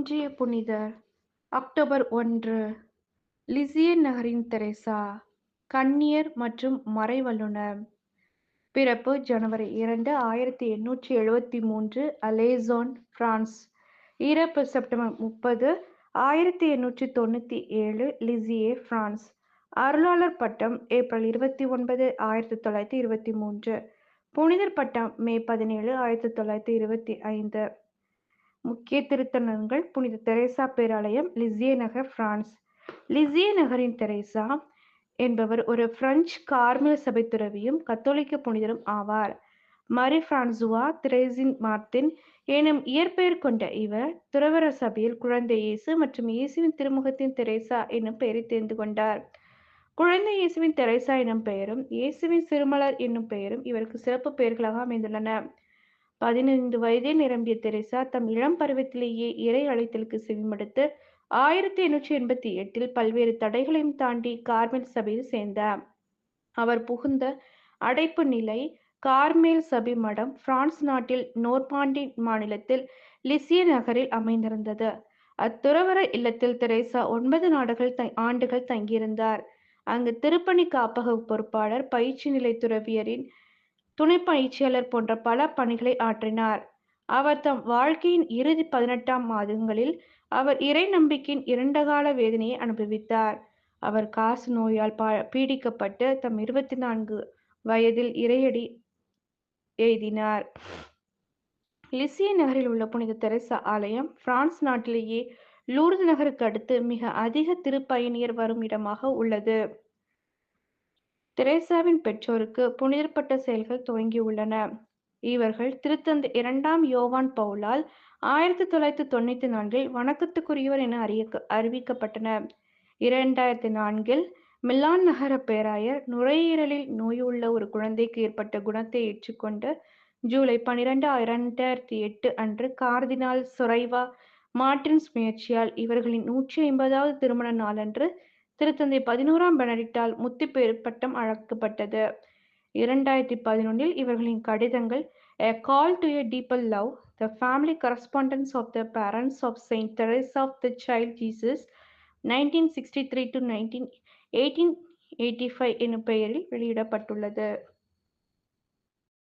இன்றைய புனிதர் அக்டோபர் ஒன்று லிசியே நகரின் தெரேசா கன்னியர் மற்றும் மறைவல்லுனர். பிறப்பு ஜனவரி இரண்டு ஆயிரத்தி எண்ணூற்றி எழுபத்தி மூன்று அலேசான் பிரான்ஸ். இறப்பு செப்டம்பர் முப்பது ஆயிரத்தி எண்ணூற்றி தொண்ணூற்றி ஏழு லிசியே பிரான்ஸ். அருளாளர் பட்டம் ஏப்ரல் இருபத்தி ஒன்பது ஆயிரத்தி தொள்ளாயிரத்தி இருபத்தி மூன்று. புனிதர் பட்டம் மே பதினேழு ஆயிரத்தி தொள்ளாயிரத்தி இருபத்தி ஐந்து. முக்கிய திருத்தலங்கள் புனித தெரேசா பேராலயம் லிசியே நகர் பிரான்ஸ். லிசியே நகரின் தெரேசா என்பவர் ஒரு பிரெஞ்சு கார்மல் சபை துறவியும் கத்தோலிக்க புனிதரும் ஆவார். மரி பிரான்சுவா திரேசின் மார்த்தின் எனும் இயற்பெயர் கொண்ட இவர் துறவர சபையில் குழந்தை இயேசு மற்றும் இயேசுவின் திருமுகத்தின் தெரேசா என்னும் பெயரை தெரிந்து கொண்டார். குழந்தை இயேசுவின் தெரேசா எனும் பெயரும் இயேசுவின் சிறுமலர் என்னும் பெயரும் இவருக்கு சிறப்பு பெயர்களாக அமைந்துள்ளன. பதினைந்து வயதில் நிரம்பிய தெரேசா தம் இளம் பருவத்திலேயே இறை அழைத்தலுக்கு செவிமடுத்து ஆயிரத்தி எண்ணூற்றி எண்பத்தி எட்டில் பல்வேறு தடைகளையும் தாண்டி கார்மெல் சபையில் சேர்ந்தார். அவர் புகுந்த அடைப்பு நிலை கார்மேல் சபை மடம் பிரான்ஸ் நாட்டில் நோர்பாண்டி மாநிலத்தில் லிசிய நகரில் அமைந்திருந்தது. அத்துறவர இல்லத்தில் தெரேசா ஒன்பது நாடுகள் ஆண்டுகள் தங்கியிருந்தார். அங்கு திருப்பணி காப்பக பொறுப்பாளர் பயிற்சி நிலை துறவியரின் துணை பயிற்சியாளர் போன்ற பல பணிகளை ஆற்றினார். அவர் தம் வாழ்க்கையின் இறுதி பதினெட்டாம் மாதங்களில் அவர் இறை நம்பிக்கையின் இரண்டகால வேதனையை அனுபவித்தார். அவர் காசு நோயால் பீடிக்கப்பட்டு தம் இருபத்தி நான்கு வயதில் இறையடி எழுதினார். லிசிய நகரில் உள்ள புனித தெரசா ஆலயம் பிரான்ஸ் நாட்டிலேயே லூர்து நகருக்கு அடுத்து மிக அதிக திருப்பயணியர் வரும் இடமாக உள்ளது. தெரேசாவின் பெற்றோருக்கு புனிதப்பட்ட செயல்கள் துவங்கியுள்ளன. இவர்கள் திருத்தந்தை இரண்டாம் யோவான் பவுலால் ஆயிரத்தி தொள்ளாயிரத்தி தொண்ணூத்தி நான்கில் வணக்கத்துக்குரியவர் என அறிய அறிவிக்கப்பட்டனர். இரண்டாயிரத்தி நான்கில் மில்லான் நகர பேராயர் நுரையீரலில் நோயுள்ள ஒரு குழந்தைக்கு ஏற்பட்ட குணத்தை ஏற்றுக்கொண்டு ஜூலை பனிரெண்டு இரண்டாயிரத்தி எட்டு அன்று கார்தினால் சொரைவா மார்டின்ஸ் முயற்சியால் இவர்களின் நூற்றி ஐம்பதாவது திருமண நாளன்று திருத்தந்தை பதினோராம் பெனடிக்டால் பேர் பட்டம் அழைக்கப்பட்டது இரண்டாயிரத்தி பதினொன்றில் இவர்களின் கடிதங்கள் a call to a deeper love the family correspondence of the parents of saint Therese of the child Jesus nineteen sixty three to nineteen eighteen eighty five என்னும் பெயரில் வெளியிடப்பட்டுள்ளது